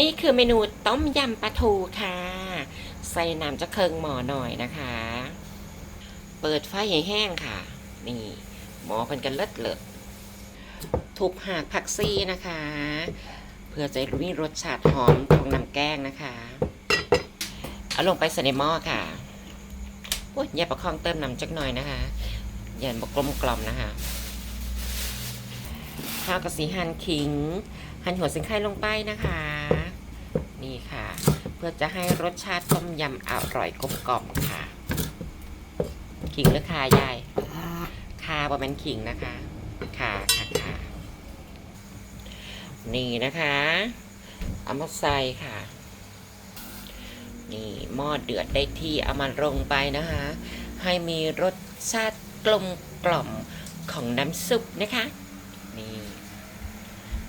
นี่คือเมนูต้มยำปลาทูค่ะ ใส่น้ำจะเคิงหมอหน่อยนะคะ เปิดไฟให้แห้งค่ะ นี่หมอเป็นกันเลิศเลิศทุบหากผักซีนะคะ เพื่อจะมีรสชาติหอมของน้ำแกงนะคะ เอาลงไปใส่ในหม้อค่ะโอ้ยอย่าประคองเติมน้ำจักหน่อยนะคะ อย่าบกกลมกล่อมนะคะข้าวกระสีหั่นขิง หั่นหัวสิงไข่ลงไปนะคะ พื่อจะให้รสชาติต้มยำอร่อยกลมกล่อมค่ะ ขิงหรือคายายคาประมาณขิงนะคะคาค่ะคานี่นะคะเอามาใส่ค่ะ นี่หม้อเดือดได้ที่เอามาลงไปนะคะ ให้มีรสชาติกลมกล่อมของน้ำซุปนะคะ นี่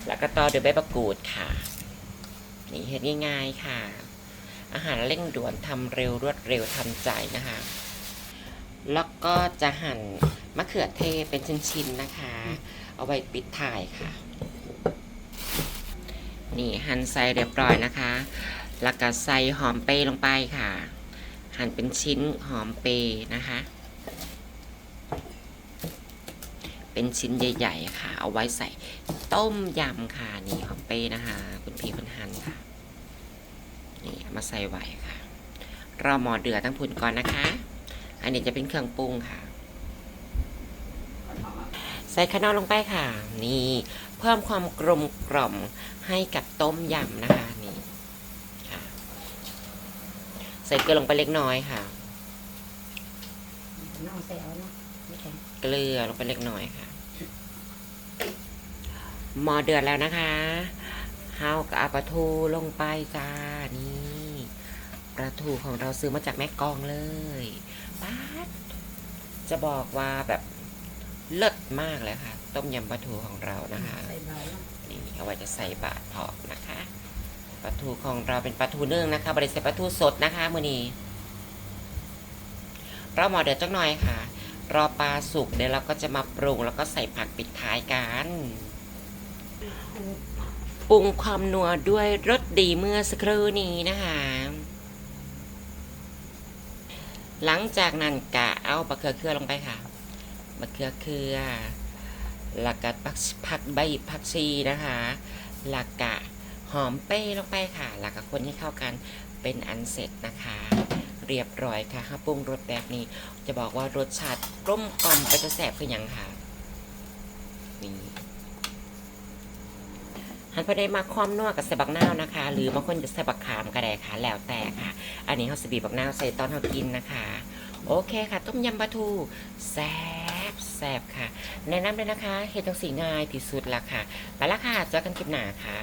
แล้วก็ต่อด้วยใบมะกรูดค่ะ นี่เห็นง่ายๆค่ะ อาหารเร่งด่วนทำเร็วรวดเร็วทันใจนะคะ แล้วก็จะหั่นมะเขือเทศเป็นชิ้นๆนะคะ เอาไว้ปิดท้ายค่ะ นี่หั่นใส่เรียบร้อยนะคะ แล้วก็ใส่หอมเปรย์ลงไปค่ะ หั่นเป็นชิ้นหอมเปรย์นะคะ เป็นชิ้นใหญ่ ๆ ค่ะ เอาไว้ใส่ต้มยำค่ะ นี่หอมเปรย์นะคะ คุณพี่คุณหันค่ะ นี่เอามาใส่ไว้ค่ะรอหมอเดือดตั้งผุนก่อนนะคะ อันนี้จะเป็นเครื่องปรุงค่ะ ใส่ขนอลงไปค่ะ นี่ เพิ่มความกลมกล่อมให้กับต้มยำนะคะนี่ค่ะ ใส่เกลือลงไปเล็กน้อยค่ะน้องใส่เอาเนาะไม่แข็งเกลือลงไปเล็กน้อยค่ะหมอเดือดแล้วนะคะ เฮากับเอาปลาทูลงไปจ้า นี่ปลาทูของเราซื้อมาจากแม่กองเลยป๊าดจะบอกว่าแบบเลิศมากเลยค่ะ ต้มยำปลาทูของเรานะคะใส่เบาเนาะนี่เอาไว้จะใส่บาตรพอกนะคะปลาทูของเราเป็นปลาทูนึ่งนะคะบริใส่ปลาทูสดนะคะมือนี้เราหมอเดือดจักหน่อยค่ะ รอปลาสุกเดี๋ยวเราก็จะมาปรุงแล้วก็ใส่ผักปิดท้ายกัน ปรุงความนัวด้วยรสดีเมื่อสักครู่นี้นะคะหลังจากนั้นกะเอาบะเขือเคือลงไปค่ะบะเขือเคือหลักกะผักผักใบผักชีนะคะหลักกะหอมเป้ลงไปค่ะ หลักกะคนให้เข้ากันเป็นอันเสร็จนะคะ เรียบร้อยค่ะถ้าปรุงรสแบบนี้ จะบอกว่ารสชาติกลมกล่อมไปจะแสบคือหยังค่ะนี่ หันพอได้มาคว่ำนวดกับใส่บักนาวนะคะ หรือบางคนจะใส่บักขามก็ได้ค่ะแล้วแต่ค่ะ อันนี้เขาสบีบักนาวใส่ตอนเขากินนะคะ โอเคค่ะ ต้มยำปลาทูแซ่บแซ่บค่ะ แนะนำเลยนะคะเฮ็ดจังสีง่ายที่สุดละค่ะ ไปละค่ะเจอกันคลิปหน้าค่ะ